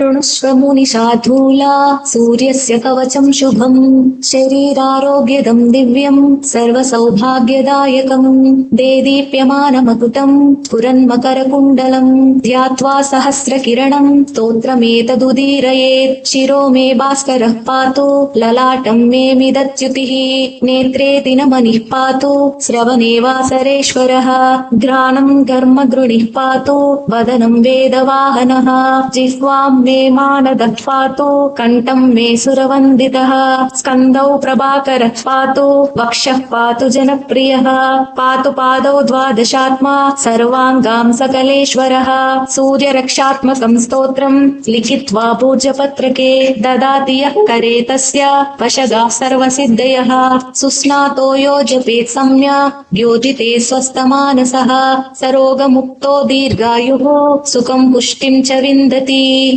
शृणुष्व मुनिशाधूला सूर्यस्य कवचम् शुभम् शरीरारोग्यदम् दिव्यम् सर्वसौभाग्यदायकम् देदीप्यमानमकुटम् स्फुरन्मकरकुण्डलम् ध्यात्वा सहस्रकिरणम् स्तोत्रमेतदुदीरयेत् शिरो मे भास्करः पातु ललाटम् मे मिदच्युतिः नेत्रे दिनमनिः पातु श्रवणे वासरेश्वरः घ्राणम् कर्म गृणिः पातु वदनम् वेदवाहनः जिह्वाम् पातु कण्ठम् मे सुरवन्दितः। स्कन्दौ प्रभाकरः पातु वक्षः पातु जनप्रियः। पातु पादौ द्वादशात्मा सर्वाङ्गाम् सकलेश्वरः। सूर्यरक्षात्मकम् स्तोत्रम् लिखित्वा पूज्यपत्रके ददाति यः करे तस्य वशगाः सर्वसिद्धयः। सुस्नातो यो जपेत् सम्यक् द्योतिते स्वस्थमानसः। सरोगमुक्तो दीर्घायुः सुखम् पुष्टिम् च विन्दति